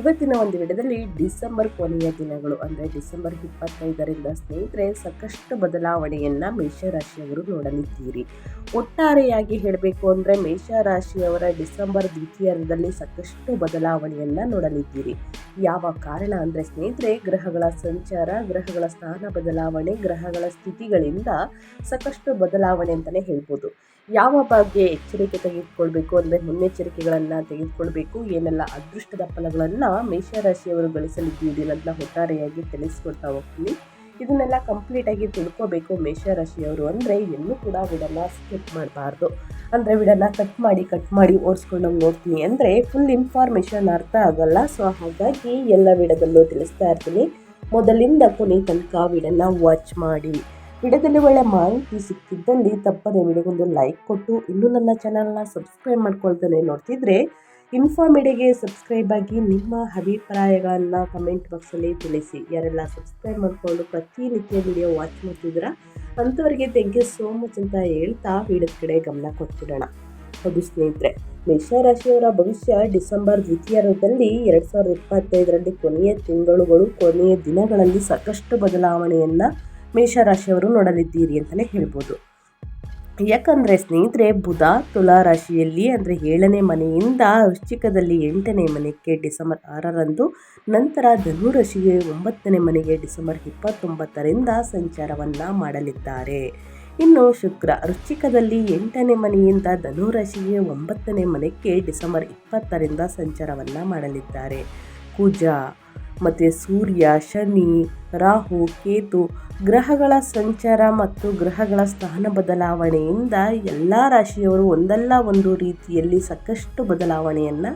ಇವತ್ತಿನ ಒಂದು ವಿಡಿಯೋದಲ್ಲಿ ಡಿಸೆಂಬರ್ ಕೊನೆಯ ದಿನಗಳು, ಅಂದರೆ ಡಿಸೆಂಬರ್ ಇಪ್ಪತ್ತೈದರಿಂದ ಸ್ನೇಹಿತರೆ, ಸಾಕಷ್ಟು ಬದಲಾವಣೆಯನ್ನು ಮೇಷರಾಶಿಯವರು ನೋಡಲಿದ್ದೀರಿ. ಒಟ್ಟಾರೆಯಾಗಿ ಹೇಳಬೇಕು ಅಂದರೆ ಮೇಷರಾಶಿಯವರ ಡಿಸೆಂಬರ್ ದ್ವಿತೀಯದಲ್ಲಿ ಸಾಕಷ್ಟು ಬದಲಾವಣೆಯನ್ನು ನೋಡಲಿದ್ದೀರಿ. ಯಾವ ಕಾರಣ ಅಂದರೆ ಸ್ನೇಹಿತರೆ, ಗ್ರಹಗಳ ಸಂಚಾರ, ಗ್ರಹಗಳ ಸ್ಥಾನ ಬದಲಾವಣೆ, ಗ್ರಹಗಳ ಸ್ಥಿತಿಗಳಿಂದ ಸಾಕಷ್ಟು ಬದಲಾವಣೆ ಅಂತಲೇ ಹೇಳ್ಬೋದು. ಯಾವ ಬಗ್ಗೆ ಎಚ್ಚರಿಕೆ ತೆಗೆದುಕೊಳ್ಬೇಕು, ಅಂದರೆ ಮುನ್ನೆಚ್ಚರಿಕೆಗಳನ್ನು ತೆಗೆದುಕೊಳ್ಬೇಕು, ಏನೆಲ್ಲ ಅದೃಷ್ಟದ ಫಲಗಳನ್ನು ಮೇಷರಾಶಿಯವರು ಗಳಿಸಲಿದ್ದೀರಿ ಅನ್ನೋದನ್ನ ಒಟ್ಟಾರೆಯಾಗಿ ತಿಳಿಸ್ಕೊಡ್ತಾ ಹೋಗ್ತೀನಿ. ಇದನ್ನೆಲ್ಲ ಕಂಪ್ಲೀಟಾಗಿ ತಿಳ್ಕೋಬೇಕು ಮೇಷರಾಶಿಯವರು ಅಂದರೆ ಎಲ್ಲೂ ಕೂಡ ವಿಡನ್ನ ಸ್ಕಿಪ್ ಮಾಡಬಾರ್ದು. ಅಂದರೆ ವಿಡನ್ನ ಕಟ್ ಮಾಡಿ ಕಟ್ ಮಾಡಿ ಓಡಿಸ್ಕೊಂಡು ನೋಡ್ತೀನಿ ಅಂದರೆ ಫುಲ್ ಇನ್ಫಾರ್ಮೇಷನ್ ಅರ್ಥ ಆಗಲ್ಲ. ಸೊ ಹಾಗಾಗಿ ಎಲ್ಲ ವಿಡದಲ್ಲೂ ತಿಳಿಸ್ತಾ ಇರ್ತೀನಿ. ಮೊದಲಿಂದ ಕೊನೆ ತನಕ ವಿಡನ್ನು ವಾಚ್ ಮಾಡಿ. ವಿಡಿಯೋದಲ್ಲಿ ಒಳ್ಳೆ ಮಾಹಿತಿ ಸಿಕ್ಕಿದ್ದಲ್ಲಿ ತಪ್ಪದೆ ವಿಡಿಯೋಗೊಂದು ಲೈಕ್ ಕೊಟ್ಟು ಇನ್ನೂ ನನ್ನ ಚಾನಲ್ನ ಸಬ್ಸ್ಕ್ರೈಬ್ ಮಾಡ್ಕೊಳ್ತಾನೆ ನೋಡ್ತಿದ್ರೆ ಇನ್ಫಾರ್ಮೇಡಿಗೆ ಸಬ್ಸ್ಕ್ರೈಬ್ ಆಗಿ ನಿಮ್ಮ ಅಭಿಪ್ರಾಯಗಳನ್ನು ಕಮೆಂಟ್ ಬಾಕ್ಸಲ್ಲಿ ತಿಳಿಸಿ. ಯಾರೆಲ್ಲ ಸಬ್ಸ್ಕ್ರೈಬ್ ಮಾಡಿಕೊಂಡು ಪ್ರತಿನಿತ್ಯ ವಿಡಿಯೋ ವಾಚ್ ಮಾಡ್ತಿದ್ದೀರಾ, ಅಂಥವರಿಗೆ ಥ್ಯಾಂಕ್ ಯು ಸೋ ಮಚ್ ಅಂತ ಹೇಳ್ತಾ ವಿಡಿಯೋದ ಕಡೆ ಗಮನ ಕೊಡ್ತಿರೋಣ ಹೌದು ಸ್ನೇಹಿತರೆ ಮೇಷರಾಶಿಯವರ ಭವಿಷ್ಯ ಡಿಸೆಂಬರ್ ದ್ವಿತೀಯದಲ್ಲಿ ಎರಡು ಸಾವಿರದ ಇಪ್ಪತ್ತೈದರಲ್ಲಿ ಕೊನೆಯ ತಿಂಗಳುಗಳು, ಕೊನೆಯ ದಿನಗಳಲ್ಲಿ ಸಾಕಷ್ಟು ಬದಲಾವಣೆಯನ್ನು ಮೇಷರಾಶಿಯವರು ನೋಡಲಿದ್ದೀರಿ ಅಂತಲೇ ಹೇಳ್ಬೋದು. ಯಾಕಂದರೆ ಸ್ನೇಹಿತರೆ, ಬುಧ ತುಲಾ ರಾಶಿಯಲ್ಲಿ ಅಂದರೆ ಏಳನೇ ಮನೆಯಿಂದ ವೃಶ್ಚಿಕದಲ್ಲಿ ಎಂಟನೇ ಮನೆಗೆ ಡಿಸೆಂಬರ್ ಆರರಂದು, ನಂತರ ಧನುರಾಶಿಗೆ ಒಂಬತ್ತನೇ ಮನೆಗೆ ಡಿಸೆಂಬರ್ ಇಪ್ಪತ್ತೊಂಬತ್ತರಿಂದ ಸಂಚಾರವನ್ನು ಮಾಡಲಿದ್ದಾರೆ. ಇನ್ನು ಶುಕ್ರ ವೃಶ್ಚಿಕದಲ್ಲಿ ಎಂಟನೇ ಮನೆಯಿಂದ ಧನುರಾಶಿಗೆ ಒಂಬತ್ತನೇ ಮನೆಗೆ ಡಿಸೆಂಬರ್ ಇಪ್ಪತ್ತರಿಂದ ಸಂಚಾರವನ್ನು ಮಾಡಲಿದ್ದಾರೆ. ಕುಜ ಮತ್ತು ಸೂರ್ಯ, ಶನಿ, ರಾಹು, ಕೇತು ಗ್ರಹಗಳ ಸಂಚಾರ ಮತ್ತು ಗ್ರಹಗಳ ಸ್ಥಾನ ಬದಲಾವಣೆಯಿಂದ ಎಲ್ಲ ರಾಶಿಯವರು ಒಂದಲ್ಲ ಒಂದು ರೀತಿಯಲ್ಲಿ ಸಾಕಷ್ಟು ಬದಲಾವಣೆಯನ್ನು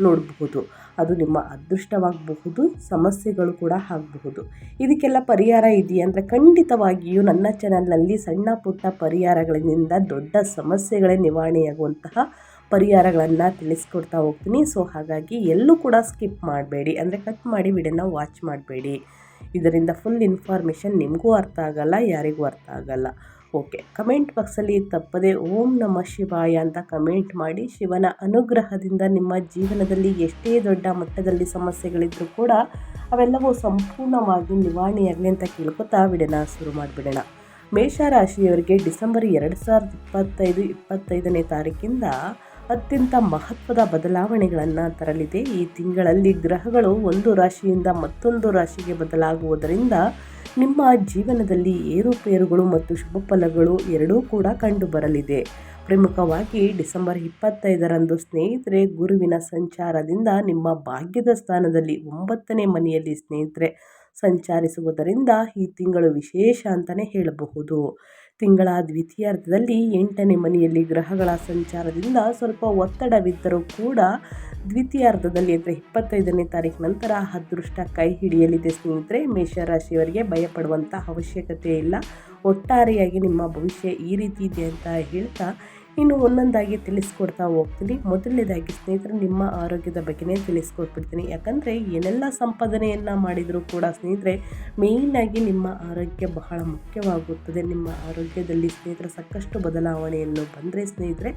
ನೋಡಬಹುದು. ಅದು ನಿಮ್ಮ ಅದೃಷ್ಟವಾಗಬಹುದು, ಸಮಸ್ಯೆಗಳು ಕೂಡ ಆಗಬಹುದು. ಇದಕ್ಕೆಲ್ಲ ಪರಿಹಾರ ಇದೆಯಾ ಅಂದರೆ ಖಂಡಿತವಾಗಿಯೂ ನನ್ನ ಚಾನಲ್ನಲ್ಲಿ ಸಣ್ಣ ಪುಟ್ಟ ಪರಿಹಾರಗಳಿಂದ ದೊಡ್ಡ ಸಮಸ್ಯೆಗಳೇ ನಿವಾರಣೆಯಾಗುವಂತಹ ಪರಿಹಾರಗಳನ್ನು ತಿಳಿಸ್ಕೊಡ್ತಾ ಹೋಗ್ತೀನಿ. ಸೊ ಹಾಗಾಗಿ ಎಲ್ಲೂ ಕೂಡ ಸ್ಕಿಪ್ ಮಾಡಬೇಡಿ. ಅಂದರೆ ಕಟ್ ಮಾಡಿ ವಿಡಿಯೋನ ವಾಚ್ ಮಾಡಬೇಡಿ. ಇದರಿಂದ ಫುಲ್ ಇನ್ಫಾರ್ಮೇಷನ್ ನಿಮಗೂ ಅರ್ಥ ಆಗಲ್ಲ, ಯಾರಿಗೂ ಅರ್ಥ ಆಗಲ್ಲ. ಓಕೆ ಕಮೆಂಟ್ ಬಾಕ್ಸಲ್ಲಿ ತಪ್ಪದೆ ಓಂ ನಮ ಶಿವಾಯ ಅಂತ ಕಮೆಂಟ್ ಮಾಡಿ. ಶಿವನ ಅನುಗ್ರಹದಿಂದ ನಿಮ್ಮ ಜೀವನದಲ್ಲಿ ಎಷ್ಟೇ ದೊಡ್ಡ ಮಟ್ಟದಲ್ಲಿ ಸಮಸ್ಯೆಗಳಿದ್ದರೂ ಕೂಡ ಅವೆಲ್ಲವೂ ಸಂಪೂರ್ಣವಾಗಿ ನಿವಾರಣೆಯಾಗಲಿ ಅಂತ ಕೇಳ್ಕೊತಾ ವಿಡಿಯೋನ ಶುರು ಮಾಡಿಬಿಡೋಣ. ಮೇಷರಾಶಿಯವರಿಗೆ ಡಿಸೆಂಬರ್ ಎರಡು ಸಾವಿರದ ಇಪ್ಪತ್ತೈದು, ಇಪ್ಪತ್ತೈದನೇ ತಾರೀಕಿಂದ ಅತ್ಯಂತ ಮಹತ್ವದ ಬದಲಾವಣೆಗಳನ್ನು ತರಲಿದೆ. ಈ ತಿಂಗಳಲ್ಲಿ ಗ್ರಹಗಳು ಒಂದು ರಾಶಿಯಿಂದ ಮತ್ತೊಂದು ರಾಶಿಗೆ ಬದಲಾಗುವುದರಿಂದ ನಿಮ್ಮ ಜೀವನದಲ್ಲಿ ಏರುಪೇರುಗಳು ಮತ್ತು ಶುಭ ಫಲಗಳು ಎರಡೂ ಕೂಡ ಕಂಡುಬರಲಿದೆ. ಪ್ರಮುಖವಾಗಿ ಡಿಸೆಂಬರ್ ಇಪ್ಪತ್ತೈದರಂದು ಸ್ನೇಹಿತರೆ, ಗುರುವಿನ ಸಂಚಾರದಿಂದ ನಿಮ್ಮ ಭಾಗ್ಯದ ಸ್ಥಾನದಲ್ಲಿ ಒಂಬತ್ತನೇ ಮನೆಯಲ್ಲಿ ಸ್ನೇಹಿತರೆ ಸಂಚರಿಸುವುದರಿಂದ ಈ ತಿಂಗಳು ವಿಶೇಷ ಅಂತಲೇ ಹೇಳಬಹುದು. ತಿಂಗಳ ದ್ವಿತೀಯಾರ್ಧದಲ್ಲಿ ಎಂಟನೇ ಮನೆಯಲ್ಲಿ ಗ್ರಹಗಳ ಸಂಚಾರದಿಂದ ಸ್ವಲ್ಪ ಒತ್ತಡವಿದ್ದರೂ ಕೂಡ ದ್ವಿತೀಯಾರ್ಧದಲ್ಲಿ ಅಂದರೆ ಇಪ್ಪತ್ತೈದನೇ ತಾರೀಕು ನಂತರ ಅದೃಷ್ಟ ಕೈ ಹಿಡಿಯಲಿದೆ ಸ್ನೇಹಿತರೆ. ಮೇಷರಾಶಿಯವರಿಗೆ ಭಯಪಡುವಂಥ ಅವಶ್ಯಕತೆ ಇಲ್ಲ. ಒಟ್ಟಾರೆಯಾಗಿ ನಿಮ್ಮ ಭವಿಷ್ಯ ಈ ರೀತಿ ಇದೆ ಅಂತ ಹೇಳ್ತಾ ಇನ್ನು ಒಂದೊಂದಾಗಿ ತಿಳಿಸ್ಕೊಡ್ತಾ ಹೋಗ್ತೀನಿ. ಮೊದಲನೇದಾಗಿ ಸ್ನೇಹಿತರು, ನಿಮ್ಮ ಆರೋಗ್ಯದ ಬಗ್ಗೆನೇ ತಿಳಿಸ್ಕೊಟ್ಬಿಡ್ತೀನಿ. ಯಾಕಂದರೆ, ಏನೆಲ್ಲ ಸಂಪಾದನೆಯನ್ನು ಮಾಡಿದರೂ ಕೂಡ ಸ್ನೇಹಿತರೆ ಮೇಯ್ನಾಗಿ ನಿಮ್ಮ ಆರೋಗ್ಯ ಬಹಳ ಮುಖ್ಯವಾಗುತ್ತದೆ. ನಿಮ್ಮ ಆರೋಗ್ಯದಲ್ಲಿ ಸ್ನೇಹಿತರೆ, ಸಾಕಷ್ಟು ಬದಲಾವಣೆಯನ್ನು ಬಂದರೆ ಸ್ನೇಹಿತರೆ,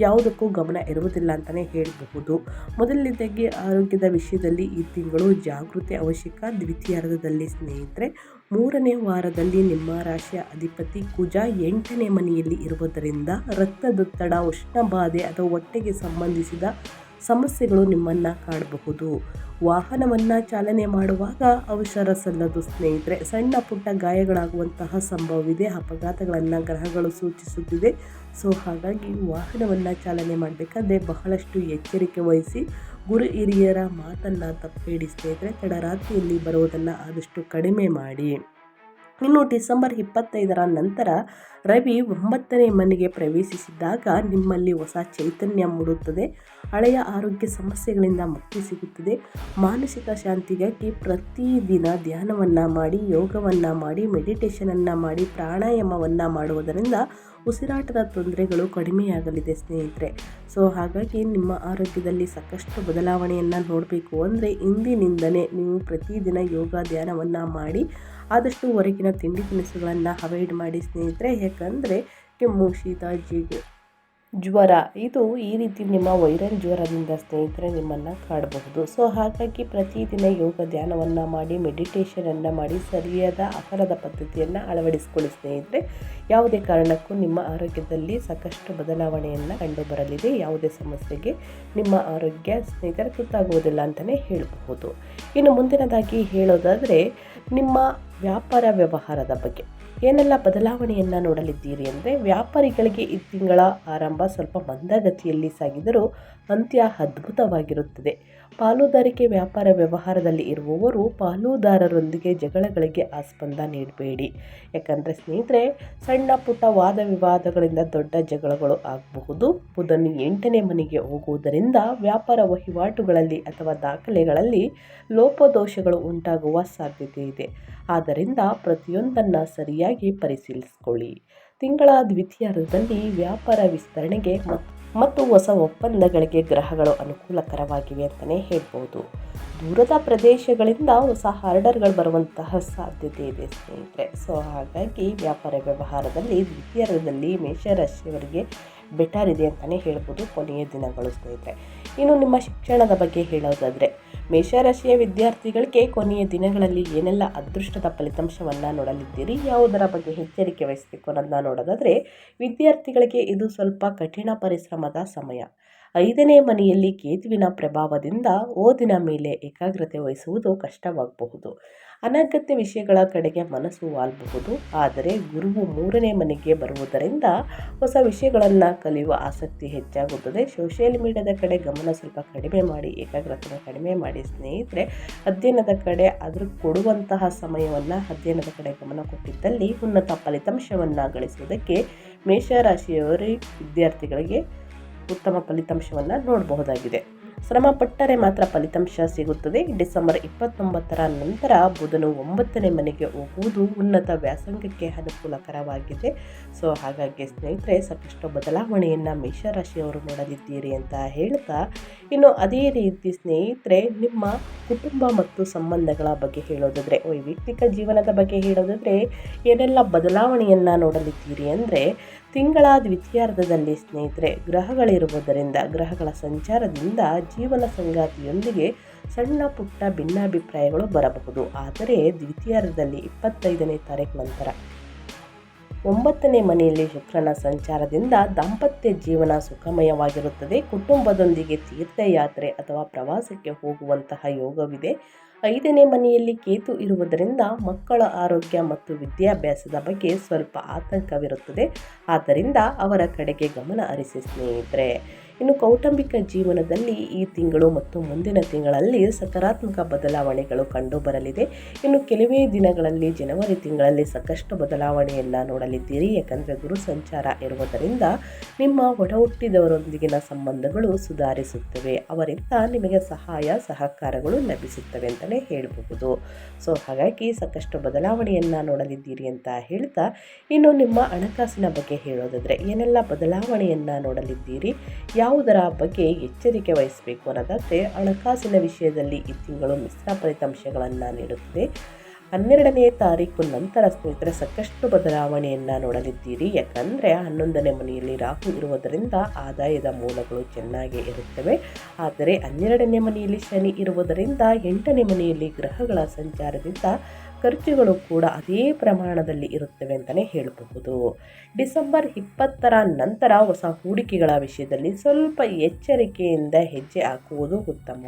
ಯಾವುದಕ್ಕೂ ಗಮನ ಇರುವುದಿಲ್ಲ ಅಂತಲೇ ಹೇಳಬಹುದು. ಮೊದಲನೇದಾಗಿ ಆರೋಗ್ಯದ ವಿಷಯದಲ್ಲಿ ಈ ತಿಂಗಳು ಜಾಗೃತಿ ಅವಶ್ಯಕ. ದ್ವಿತೀಯಾರ್ಧದಲ್ಲಿ ಸ್ನೇಹಿತರೆ ಮೂರನೇ ವಾರದಲ್ಲಿ ನಿಮ್ಮ ರಾಶಿಯ ಅಧಿಪತಿ ಕುಜ ಎಂಟನೇ ಮನೆಯಲ್ಲಿ ಇರುವುದರಿಂದ ರಕ್ತದೊತ್ತಡ, ಉಷ್ಣಬಾಧೆ ಅಥವಾ ಹೊಟ್ಟೆಗೆ ಸಂಬಂಧಿಸಿದ ಸಮಸ್ಯೆಗಳು ನಿಮ್ಮನ್ನು ಕಾಡಬಹುದು ವಾಹನವನ್ನು ಚಾಲನೆ ಮಾಡುವಾಗ ಅವಸರ ಸಲ್ಲದು ಸ್ನೇಹಿತರೆ. ಸಣ್ಣ ಪುಟ್ಟ ಗಾಯಗಳಾಗುವಂತಹ ಸಂಭವವಿದೆ. ಅಪಘಾತಗಳನ್ನು ಗ್ರಹಗಳು ಸೂಚಿಸುತ್ತಿದೆ. ಸೊ, ಹಾಗಾಗಿ ವಾಹನವನ್ನು ಚಾಲನೆ ಮಾಡಬೇಕಾದ್ರೆ ಬಹಳಷ್ಟು ಎಚ್ಚರಿಕೆ ವಹಿಸಿ ಗುರು ಹಿರಿಯರ ಮಾತನ್ನು ತಪ್ಪೇಡಿ ಸ್ನೇಹಿತರೆ ತಡರಾತ್ರಿಯಲ್ಲಿ ಬರುವುದನ್ನು ಆದಷ್ಟು ಕಡಿಮೆ ಮಾಡಿ. ಇನ್ನು ಡಿಸೆಂಬರ್ ಇಪ್ಪತ್ತೈದರ ನಂತರ ರವಿ ಒಂಬತ್ತನೇ ಮನೆಗೆ ಪ್ರವೇಶಿಸಿದಾಗ ನಿಮ್ಮಲ್ಲಿ ಹೊಸ ಚೈತನ್ಯ ಮೂಡುತ್ತದೆ, ಹಳೆಯ ಆರೋಗ್ಯ ಸಮಸ್ಯೆಗಳಿಂದ ಮುಕ್ತಿ ಸಿಗುತ್ತದೆ. ಮಾನಸಿಕ ಶಾಂತಿಗಾಗಿ ಪ್ರತಿದಿನ ಧ್ಯಾನವನ್ನು ಮಾಡಿ, ಯೋಗವನ್ನು ಮಾಡಿ ಮೆಡಿಟೇಷನನ್ನು ಮಾಡಿ, ಪ್ರಾಣಾಯಾಮವನ್ನು ಮಾಡುವುದರಿಂದ ಉಸಿರಾಟದ ತೊಂದರೆಗಳು ಕಡಿಮೆಯಾಗಲಿದೆ ಸ್ನೇಹಿತರೆ. ಸೊ, ಹಾಗಾಗಿ ನಿಮ್ಮ ಆರೋಗ್ಯದಲ್ಲಿ ಸಾಕಷ್ಟು ಬದಲಾವಣೆಯನ್ನು ನೋಡಬೇಕು ಅಂದರೆ ಇಂದಿನಿಂದಲೇ ನೀವು ಪ್ರತಿದಿನ ಯೋಗ ಧ್ಯಾನವನ್ನು ಮಾಡಿ, ಆದಷ್ಟು ಹೊರಗಿನ ತಿಂಡಿ ತಿನಿಸುಗಳನ್ನು ಅವಾಯ್ಡ್ ಮಾಡಿ ಸ್ನೇಹಿತರೆ. ಯಾಕಂದರೆ ಕೆಮ್ಮು, ಶೀತ, ಜಿಗೆ ಜ್ವರ. ಇದು ಈ ರೀತಿ ನಿಮ್ಮ ವೈರಲ್ ಜ್ವರದಿಂದ ಸ್ನೇಹಿತರೆ ನಿಮ್ಮನ್ನು ಕಾಡಬಹುದು. ಸೊ ಹಾಗಾಗಿ ಪ್ರತಿದಿನ ಯೋಗ ಧ್ಯಾನವನ್ನು ಮಾಡಿ ಮೆಡಿಟೇಷನನ್ನು ಮಾಡಿ, ಸರಿಯಾದ ಆಹಾರದ ಪದ್ಧತಿಯನ್ನು ಅಳವಡಿಸಿಕೊಳ್ಳಿ ಸ್ನೇಹಿತರೆ. ಯಾವುದೇ ಕಾರಣಕ್ಕೂ ನಿಮ್ಮ ಆರೋಗ್ಯದಲ್ಲಿ ಸಾಕಷ್ಟು ಬದಲಾವಣೆಯನ್ನು ಕಂಡುಬರಲಿದೆ. ಯಾವುದೇ ಸಮಸ್ಯೆಗೆ ನಿಮ್ಮ ಆರೋಗ್ಯ ಸ್ನೇಹಿತರೆ ತುತ್ತಾಗುವುದಿಲ್ಲ ಅಂತಲೇ ಹೇಳಬಹುದು. ಇನ್ನು ಮುಂದಿನದಾಗಿ ಹೇಳೋದಾದರೆ, ನಿಮ್ಮ ವ್ಯಾಪಾರ ವ್ಯವಹಾರದ ಬಗ್ಗೆ. ಏನೆಲ್ಲ ಬದಲಾವಣೆಯನ್ನು ನೋಡಲಿದ್ದೀರಿ ಅಂದರೆ ವ್ಯಾಪಾರಿಗಳಿಗೆ ಈ ತಿಂಗಳ ಆರಂಭ ಸ್ವಲ್ಪ ಮಂದಗತಿಯಲ್ಲಿ ಸಾಗಿದರೂ ಅಂತ್ಯ ಅದ್ಭುತವಾಗಿರುತ್ತದೆ. ಪಾಲುದಾರಿಕೆ ವ್ಯಾಪಾರ ವ್ಯವಹಾರದಲ್ಲಿ ಇರುವವರು ಪಾಲುದಾರರೊಂದಿಗೆ ಜಗಳಗಳಿಗೆ ಆಸ್ಪಂದ ನೀಡಬೇಡಿ. ಯಾಕಂದರೆ ಸ್ನೇಹಿತರೆ, ಸಣ್ಣ ಪುಟ್ಟ ವಾದ ವಿವಾದಗಳಿಂದ ದೊಡ್ಡ ಜಗಳಗಳು ಆಗಬಹುದು. ಬುಧನು ಎಂಟನೇ ಮನೆಗೆ ಹೋಗುವುದರಿಂದ ವ್ಯಾಪಾರ ವಹಿವಾಟುಗಳಲ್ಲಿ ಅಥವಾ ದಾಖಲೆಗಳಲ್ಲಿ ಲೋಪದೋಷಗಳು ಉಂಟಾಗುವ ಸಾಧ್ಯತೆ ಇದೆ. ಆದ್ದರಿಂದ ಪ್ರತಿಯೊಂದನ್ನು ಸರಿಯಾಗಿ ಪರಿಶೀಲಿಸಿಕೊಳ್ಳಿ. ತಿಂಗಳ ದ್ವಿತೀಯಾರ್ಧದಲ್ಲಿ ವ್ಯಾಪಾರ ವಿಸ್ತರಣೆಗೆ ಮತ್ತು ಹೊಸ ಒಪ್ಪಂದಗಳಿಗೆ ಗ್ರಹಗಳು ಅನುಕೂಲಕರವಾಗಿವೆ ಅಂತಲೇ ಹೇಳ್ಬೋದು. ದೂರದ ಪ್ರದೇಶಗಳಿಂದ ಹೊಸ ಆರ್ಡರ್ಗಳು ಬರುವಂತಹ ಸಾಧ್ಯತೆ ಇದೆ ಸ್ನೇಹಿತರೆ. ಸೊ ಹಾಗಾಗಿ ವ್ಯಾಪಾರ ವ್ಯವಹಾರದಲ್ಲಿ ದ್ವಿತೀಯದಲ್ಲಿ ಮೇಷರಾಶಿಯವರಿಗೆ ಬೆಟರ್ ಇದೆ ಅಂತಲೇ ಹೇಳ್ಬೋದು ಕೊನೆಯ ದಿನಗಳು ಸ್ನೇಹಿತರೆ. ಇನ್ನು ನಿಮ್ಮ ಶಿಕ್ಷಣದ ಬಗ್ಗೆ ಹೇಳೋದಾದರೆ ಮೇಷರಾಶಿಯ ವಿದ್ಯಾರ್ಥಿಗಳಿಗೆ ಕೊನೆಯ ದಿನಗಳಲ್ಲಿ ಏನೆಲ್ಲ ಅದೃಷ್ಟದ ಫಲಿತಾಂಶವನ್ನು ನೋಡಲಿದ್ದೀರಿ, ಯಾವುದರ ಬಗ್ಗೆ ಎಚ್ಚರಿಕೆ ವಹಿಸಬೇಕು ಅನ್ನೋದನ್ನ ನೋಡೋದಾದರೆ ವಿದ್ಯಾರ್ಥಿಗಳಿಗೆ ಇದು ಸ್ವಲ್ಪ ಕಠಿಣ ಪರಿಶ್ರಮದ ಸಮಯ. ಐದನೇ ಮನೆಯಲ್ಲಿ ಕೇತುವಿನ ಪ್ರಭಾವದಿಂದ ಓದಿನ ಮೇಲೆ ಏಕಾಗ್ರತೆ ವಹಿಸುವುದು ಕಷ್ಟವಾಗಬಹುದು. ಅನಗತ್ಯ ವಿಷಯಗಳ ಕಡೆಗೆ ಮನಸ್ಸು ವಾಲ್ಬಹುದು. ಆದರೆ ಗುರುವು ಮೂರನೇ ಮನೆಗೆ ಬರುವುದರಿಂದ ಹೊಸ ವಿಷಯಗಳನ್ನು ಕಲಿಯುವ ಆಸಕ್ತಿ ಹೆಚ್ಚಾಗುತ್ತದೆ. ಸೋಷಿಯಲ್ ಮೀಡಿಯಾದ ಕಡೆ ಗಮನ ಸ್ವಲ್ಪ ಕಡಿಮೆ ಮಾಡಿ ಏಕಾಗ್ರತೆ ಕಡಿಮೆ ಮಾಡಿ. ಸ್ನೇಹಿತರೆ, ಅಧ್ಯಯನದ ಕಡೆ ಅದ್ರ ಕೊಡುವಂತಹ ಸಮಯವನ್ನು ಅಧ್ಯಯನದ ಕಡೆ ಗಮನ ಕೊಟ್ಟಿದ್ದಲ್ಲಿ ಉನ್ನತ ಫಲಿತಾಂಶವನ್ನು ಗಳಿಸುವುದಕ್ಕೆ ಮೇಷರಾಶಿಯವರ ವಿದ್ಯಾರ್ಥಿಗಳಿಗೆ ಉತ್ತಮ ಫಲಿತಾಂಶವನ್ನು ನೋಡಬಹುದಾಗಿದೆ. ಶ್ರಮ ಪಟ್ಟರೆ ಮಾತ್ರ ಫಲಿತಾಂಶ ಸಿಗುತ್ತದೆ. ಡಿಸೆಂಬರ್ ಇಪ್ಪತ್ತೊಂಬತ್ತರ ನಂತರ ಬುಧನು ಒಂಬತ್ತನೇ ಮನೆಗೆ ಹೋಗುವುದು ಉನ್ನತ ವ್ಯಾಸಂಗಕ್ಕೆ ಅನುಕೂಲಕರವಾಗಿದೆ. ಸೊ, ಹಾಗಾಗಿ ಸ್ನೇಹಿತರೆ, ಸಾಕಷ್ಟು ಬದಲಾವಣೆಯನ್ನು ಮೇಷರಾಶಿಯವರು ನೋಡಲಿದ್ದೀರಿ ಅಂತ ಹೇಳ್ತಾ, ಇನ್ನು ಅದೇ ರೀತಿ ಸ್ನೇಹಿತರೆ, ನಿಮ್ಮ ಕುಟುಂಬ ಮತ್ತು ಸಂಬಂಧಗಳ ಬಗ್ಗೆ ಹೇಳೋದಾದರೆ, ವೈಯಕ್ತಿಕ ಜೀವನದ ಬಗ್ಗೆ ಹೇಳೋದಾದರೆ, ಏನೆಲ್ಲ ಬದಲಾವಣೆಯನ್ನು ನೋಡಲಿದ್ದೀರಿ ಅಂದರೆ ತಿಂಗಳ ದ್ವಿತೀಯಾರ್ಧದಲ್ಲಿ ಸ್ನೇಹಿತರೆ, ಗ್ರಹಗಳಿರುವುದರಿಂದ, ಗ್ರಹಗಳ ಸಂಚಾರದಿಂದ ಜೀವನ ಸಂಗಾತಿಯೊಂದಿಗೆ ಸಣ್ಣ ಪುಟ್ಟ ಭಿನ್ನಾಭಿಪ್ರಾಯಗಳು ಬರಬಹುದು. ಆದರೆ ದ್ವಿತೀಯಾರ್ಧದಲ್ಲಿ ಇಪ್ಪತ್ತೈದನೇ ತಾರೀಕು ನಂತರ ಒಂಬತ್ತನೇ ಮನೆಯಲ್ಲಿ ಶುಕ್ರನ ಸಂಚಾರದಿಂದ ದಾಂಪತ್ಯ ಜೀವನ ಸುಖಮಯವಾಗಿರುತ್ತದೆ. ಕುಟುಂಬದೊಂದಿಗೆ ತೀರ್ಥಯಾತ್ರೆ ಅಥವಾ ಪ್ರವಾಸಕ್ಕೆ ಹೋಗುವಂತಹ ಯೋಗವಿದೆ. ಐದನೇ ಮನೆಯಲ್ಲಿ ಕೇತು ಇರುವುದರಿಂದ ಮಕ್ಕಳ ಆರೋಗ್ಯ ಮತ್ತು ವಿದ್ಯಾಭ್ಯಾಸದ ಬಗ್ಗೆ ಸ್ವಲ್ಪ ಆತಂಕವಿರುತ್ತದೆ. ಆದ್ದರಿಂದ ಅವರ ಕಡೆಗೆ ಗಮನ ಹರಿಸಿ ಸ್ನೇಹಿತರೆ. ಇನ್ನು ಕೌಟುಂಬಿಕ ಜೀವನದಲ್ಲಿ ಈ ತಿಂಗಳು ಮತ್ತು ಮುಂದಿನ ತಿಂಗಳಲ್ಲಿ ಸಕಾರಾತ್ಮಕ ಬದಲಾವಣೆಗಳು ಕಂಡುಬರಲಿದೆ ಇನ್ನು ಕೆಲವೇ ದಿನಗಳಲ್ಲಿ ಜನವರಿ ತಿಂಗಳಲ್ಲಿ ಸಾಕಷ್ಟು ಬದಲಾವಣೆಯನ್ನು ನೋಡಲಿದ್ದೀರಿ. ಯಾಕಂದರೆ ಗುರು ಸಂಚಾರ ಇರುವುದರಿಂದ ನಿಮ್ಮ ಒಡ ಹುಟ್ಟಿದವರೊಂದಿಗಿನ ಸಂಬಂಧಗಳು ಸುಧಾರಿಸುತ್ತವೆ. ಅವರಿಂದ ನಿಮಗೆ ಸಹಾಯ, ಸಹಕಾರಗಳು ಲಭಿಸುತ್ತವೆ ಅಂತಲೇ ಹೇಳಬಹುದು. ಸೊ ಹಾಗಾಗಿ ಸಾಕಷ್ಟು ಬದಲಾವಣೆಯನ್ನು ನೋಡಲಿದ್ದೀರಿ ಅಂತ ಹೇಳ್ತಾ, ಇನ್ನು ನಿಮ್ಮ ಹಣಕಾಸಿನ ಬಗ್ಗೆ ಹೇಳೋದಾದರೆ ಏನೆಲ್ಲ ಬದಲಾವಣೆಯನ್ನು ನೋಡಲಿದ್ದೀರಿ? ಯಾವ ಯಾವುದರ ಬಗ್ಗೆ ಎಚ್ಚರಿಕೆ ವಹಿಸಬೇಕು ಅನ್ನೋದಾದರೆ ಹಣಕಾಸಿನ ವಿಷಯದಲ್ಲಿ ಈ ತಿಂಗಳು ಮಿಶ್ರ ಫಲಿತಾಂಶಗಳನ್ನು ನೀಡುತ್ತದೆ. ಹನ್ನೆರಡನೇ ತಾರೀಕು ನಂತರ ಸ್ನೇಹಿತರೆ, ಸಾಕಷ್ಟು ಬದಲಾವಣೆಯನ್ನು ನೋಡಲಿದ್ದೀರಿ. ಯಾಕಂದರೆ ಹನ್ನೊಂದನೇ ಮನೆಯಲ್ಲಿ ರಾಹು ಇರುವುದರಿಂದ ಆದಾಯದ ಮೂಲಗಳು ಚೆನ್ನಾಗಿ ಇರುತ್ತವೆ. ಆದರೆ ಹನ್ನೆರಡನೇ ಮನೆಯಲ್ಲಿ ಶನಿ ಇರುವುದರಿಂದ ಎಂಟನೇ ಮನೆಯಲ್ಲಿ ಗ್ರಹಗಳ ಸಂಚಾರದಿಂದ ಖರ್ಚುಗಳು ಕೂಡ ಅದೇ ಪ್ರಮಾಣದಲ್ಲಿ ಇರುತ್ತವೆ ಅಂತಲೇ ಹೇಳಬಹುದು. ಡಿಸೆಂಬರ್ ಇಪ್ಪತ್ತರ ನಂತರ ಹೊಸ ಹೂಡಿಕೆಗಳ ವಿಷಯದಲ್ಲಿ ಸ್ವಲ್ಪ ಎಚ್ಚರಿಕೆಯಿಂದ ಹೆಜ್ಜೆ ಹಾಕುವುದು ಉತ್ತಮ.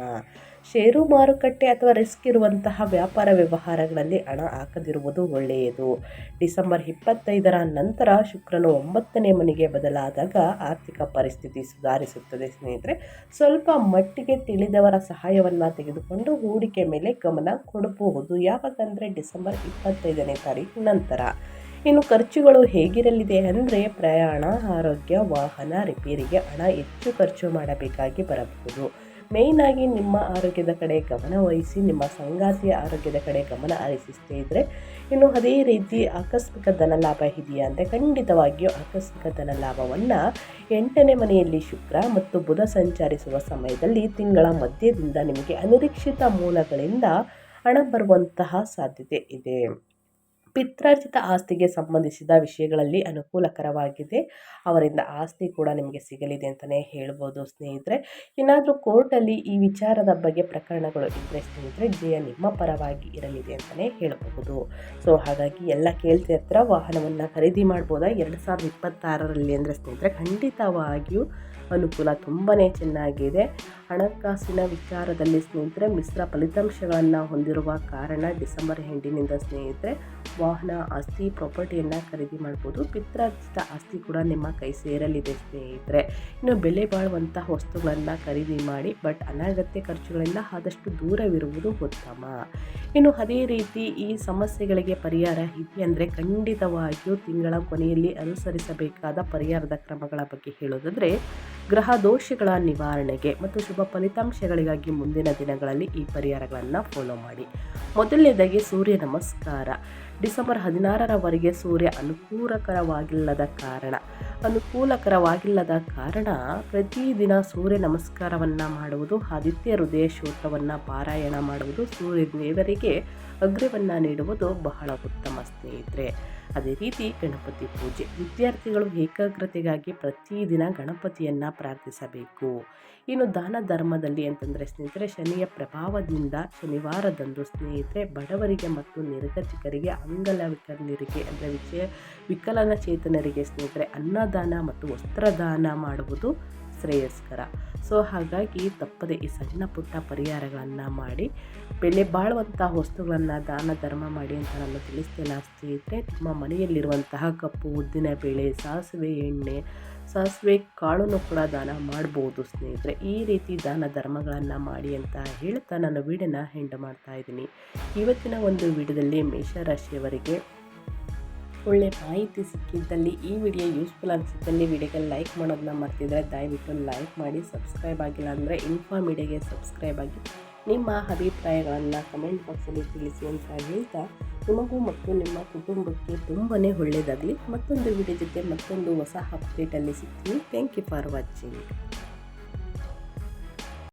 ಷೇರು ಮಾರುಕಟ್ಟೆ ಅಥವಾ ರಿಸ್ಕ್ ಇರುವಂತಹ ವ್ಯಾಪಾರ ವ್ಯವಹಾರಗಳಲ್ಲಿ ಹಣ ಹಾಕದಿರುವುದು ಒಳ್ಳೆಯದು. ಡಿಸೆಂಬರ್ ಇಪ್ಪತ್ತೈದರ ನಂತರ ಶುಕ್ರನು ಒಂಬತ್ತನೇ ಮನೆಗೆ ಬದಲಾದಾಗ ಆರ್ಥಿಕ ಪರಿಸ್ಥಿತಿ ಸುಧಾರಿಸುತ್ತದೆ ಸ್ನೇಹಿತರೆ. ಸ್ವಲ್ಪ ಮಟ್ಟಿಗೆ ತಿಳಿದವರ ಸಹಾಯವನ್ನು ತೆಗೆದುಕೊಂಡು ಹೂಡಿಕೆ ಮೇಲೆ ಗಮನ ಕೊಡಬಹುದು. ಯಾವಾಗಂದರೆ ಡಿಸೆಂಬರ್ ಇಪ್ಪತ್ತೈದನೇ ತಾರೀಕು ನಂತರ. ಇನ್ನು ಖರ್ಚುಗಳು ಹೇಗಿರಲಿದೆ ಅಂದರೆ ಪ್ರಯಾಣ, ಆರೋಗ್ಯ, ವಾಹನ, ರಿಪೇರಿಗೆ ಹಣ ಹೆಚ್ಚು ಖರ್ಚು ಮಾಡಬೇಕಾಗಿ ಬರಬಹುದು. ಮೇಯ್ನ್ ಆಗಿ ನಿಮ್ಮ ಆರೋಗ್ಯದ ಕಡೆ ಗಮನ ವಹಿಸಿ, ನಿಮ್ಮ ಸಂಗಾತಿಯ ಆರೋಗ್ಯದ ಕಡೆ ಗಮನ ಹರಿಸಿಸ್ತೇ ಇದ್ದರೆ ಇನ್ನು ಅದೇ ರೀತಿ ಆಕಸ್ಮಿಕ ಧನ ಲಾಭ ಇದೆಯಾ ಅಂದರೆ ಖಂಡಿತವಾಗಿಯೂ ಆಕಸ್ಮಿಕ ಧನ ಲಾಭವನ್ನು ಎಂಟನೇ ಮನೆಯಲ್ಲಿ ಶುಕ್ರ ಮತ್ತು ಬುಧ ಸಂಚರಿಸುವ ಸಮಯದಲ್ಲಿ ತಿಂಗಳ ಮಧ್ಯದಿಂದ ನಿಮಗೆ ಅನಿರೀಕ್ಷಿತ ಮೂಲಗಳಿಂದ ಹಣ ಬರುವಂತಹ ಸಾಧ್ಯತೆ ಇದೆ. ಪಿತ್ರಾರ್ಜಿತ ಆಸ್ತಿಗೆ ಸಂಬಂಧಿಸಿದ ವಿಷಯಗಳಲ್ಲಿ ಅನುಕೂಲಕರವಾಗಿದೆ. ಅವರಿಂದ ಆಸ್ತಿ ಕೂಡ ನಿಮಗೆ ಸಿಗಲಿದೆ ಅಂತಲೇ ಹೇಳ್ಬೋದು ಸ್ನೇಹಿತರೆ. ಏನಾದರೂ ಕೋರ್ಟಲ್ಲಿ ಈ ವಿಚಾರದ ಬಗ್ಗೆ ಪ್ರಕರಣಗಳು ಇದ್ದರೆ ಸ್ನೇಹಿತರೆ, ಜಯ ನಿಮ್ಮ ಪರವಾಗಿ ಇರಲಿದೆ ಅಂತಲೇ ಹೇಳಬಹುದು. ಸೊ, ಹಾಗಾಗಿ ಎಲ್ಲ ಕೇಳ್ತಿರ್ತೀರ ವಾಹನವನ್ನು ಖರೀದಿ ಮಾಡ್ಬೋದಾ? ಎರಡು ಸಾವಿರದ ಇಪ್ಪತ್ತಾರರಲ್ಲಿ ಅಂದರೆ ಸ್ನೇಹಿತರೆ, ಖಂಡಿತವಾಗಿಯೂ ಅನುಕೂಲ ತುಂಬಾ ಚೆನ್ನಾಗಿದೆ. ಹಣಕಾಸಿನ ವಿಚಾರದಲ್ಲಿ ಸ್ನೇಹಿತರೆ, ಮಿಶ್ರ ಫಲಿತಾಂಶಗಳನ್ನು ಹೊಂದಿರುವ ಕಾರಣ ಡಿಸೆಂಬರ್ ಎಂಟಿನಿಂದ ಸ್ನೇಹಿತರೆ, ವಾಹನ ಆಸ್ತಿ, ಪ್ರಾಪರ್ಟಿಯನ್ನು ಖರೀದಿ ಮಾಡ್ಬೋದು. ಪಿತ್ರಾರ್ಜಿತ ಆಸ್ತಿ ಕೂಡ ನಿಮ್ಮ ಕೈ ಸೇರಲಿದೆ ಸ್ನೇಹಿತರೆ. ಇನ್ನು ಬೆಲೆ ಬಾಳುವಂಥ ವಸ್ತುಗಳನ್ನು ಖರೀದಿ ಮಾಡಿ, ಬಟ್ ಅನಗತ್ಯ ಖರ್ಚುಗಳಿಂದ ಆದಷ್ಟು ದೂರವಿರುವುದು ಉತ್ತಮ. ಇನ್ನು ಅದೇ ರೀತಿ ಈ ಸಮಸ್ಯೆಗಳಿಗೆ ಪರಿಹಾರ ಅಂದರೆ ಖಂಡಿತವಾಗಿಯೂ ತಿಂಗಳ ಕೊನೆಯಲ್ಲಿ ಅನುಸರಿಸಬೇಕಾದ ಪರಿಹಾರದ ಕ್ರಮಗಳ ಬಗ್ಗೆ ಹೇಳೋದಾದರೆ ಗ್ರಹ ದೋಷಗಳ ನಿವಾರಣೆಗೆ ಮತ್ತು ಶುಭ ಫಲಿತಾಂಶಗಳಿಗಾಗಿ ಮುಂದಿನ ದಿನಗಳಲ್ಲಿ ಈ ಪರಿಹಾರಗಳನ್ನು ಫಾಲೋ ಮಾಡಿ. ಮೊದಲನೇದಾಗಿ ಸೂರ್ಯ ನಮಸ್ಕಾರ. ಡಿಸೆಂಬರ್ ಹದಿನಾರರವರೆಗೆ ಸೂರ್ಯ ಅನುಕೂಲಕರವಾಗಿಲ್ಲದ ಕಾರಣ ಅನುಕೂಲಕರವಾಗಿಲ್ಲದ ಕಾರಣ ಪ್ರತಿದಿನ ಸೂರ್ಯ ನಮಸ್ಕಾರವನ್ನು ಮಾಡುವುದು, ಆದಿತ್ಯ ಹೃದಯ ಶ್ರೋತ್ರವನ್ನು ಪಾರಾಯಣ ಮಾಡುವುದು ಸೂರ್ಯ ದೇವರಿಗೆ ಅಗ್ರವನ್ನು ನೀಡುವುದು ಬಹಳ ಉತ್ತಮ ಸ್ನೇಹಿತರೆ. ಅದೇ ರೀತಿ ಗಣಪತಿ ಪೂಜೆ, ವಿದ್ಯಾರ್ಥಿಗಳು ಏಕಾಗ್ರತೆಗಾಗಿ ಪ್ರತಿದಿನ ಗಣಪತಿಯನ್ನು ಪ್ರಾರ್ಥಿಸಬೇಕು. ಇನ್ನು ದಾನ ಧರ್ಮದಲ್ಲಿ ಅಂತಂದರೆ ಸ್ನೇಹಿತರೆ, ಶನಿಯ ಪ್ರಭಾವದಿಂದ ಶನಿವಾರದಂದು ಸ್ನೇಹಿತರೆ, ಬಡವರಿಗೆ ಮತ್ತು ನಿರ್ಗತಿಕರಿಗೆ, ಅಂಗಲವಿಕಲರಿಗೆ ಅಂದರೆ ವಿಷಯ ವಿಕಲನಚೇತನರಿಗೆ ಸ್ನೇಹಿತರೆ, ಅನ್ನದಾನ ಮತ್ತು ವಸ್ತ್ರದಾನ ಮಾಡುವುದು ಶ್ರೇಯಸ್ಕರ. ಸೊ ಹಾಗಾಗಿ ತಪ್ಪದೆ ಈ ಸಣ್ಣ ಪುಟ್ಟ ಪರಿಹಾರಗಳನ್ನು ಮಾಡಿ, ಬೆಲೆ ಬಾಳುವಂಥ ವಸ್ತುಗಳನ್ನು ದಾನ, ಧರ್ಮ ಮಾಡಿ ಅಂತ ನಾನು ತಿಳಿಸ್ತೇನೆ. ಸ್ನೇಹಿತರೆ, ನಿಮ್ಮ ಮನೆಯಲ್ಲಿರುವಂತಹ ಕಪ್ಪು, ಉದ್ದಿನ ಬೇಳೆ, ಸಾಸಿವೆ ಎಣ್ಣೆ, ಸಾಸಿವೆ ಕಾಳನ್ನು ಕೂಡ ದಾನ ಮಾಡ್ಬೋದು ಸ್ನೇಹಿತರೆ. ಈ ರೀತಿ ದಾನ ಧರ್ಮಗಳನ್ನು ಮಾಡಿ ಅಂತ ಹೇಳ್ತಾ ನಾನು ವೀಡಿಯೋನ ಹೆಂಡ್ ಮಾಡ್ತಾ ಇದ್ದೀನಿ. ಇವತ್ತಿನ ಒಂದು ವಿಡಿಯೋದಲ್ಲಿ ಮೇಷರಾಶಿಯವರಿಗೆ ಒಳ್ಳೆ ಮಾಹಿತಿ ಸಿಕ್ಕಿದ್ದಲ್ಲಿ ಈ ವಿಡಿಯೋ ಯೂಸ್ಫುಲ್ ಅನಿಸಿದ್ದಲ್ಲಿ ವಿಡಿಯೋಗೆ ಲೈಕ್ ಮಾಡೋದನ್ನ ಮರ್ತಿದ್ರೆ ದಯವಿಟ್ಟು ಲೈಕ್ ಮಾಡಿ ಸಬ್ಸ್ಕ್ರೈಬ್ ಆಗಿಲ್ಲ ಅಂದರೆ ಇನ್ಫಾ ಮೀಡಿಯಾಗೆ ಸಬ್ಸ್ಕ್ರೈಬ್ ಆಗಿ. ನಿಮ್ಮ ಅಭಿಪ್ರಾಯಗಳನ್ನು ಕಮೆಂಟ್ ಬಾಕ್ಸಲ್ಲಿ ತಿಳಿಸಿ ಅಂತ ಹೇಳ್ತಾ, ನಿಮಗೂ ಮತ್ತು ನಿಮ್ಮ ಕುಟುಂಬಕ್ಕೆ ತುಂಬಾ ಒಳ್ಳೆಯದಾಗಲಿ ಮತ್ತೊಂದು ವಿಡಿಯೋ ಜೊತೆ ಮತ್ತೊಂದು ಹೊಸ ಅಪ್ಡೇಟಲ್ಲಿ ಸಿಗ್ತೀನಿ. Thank you for watching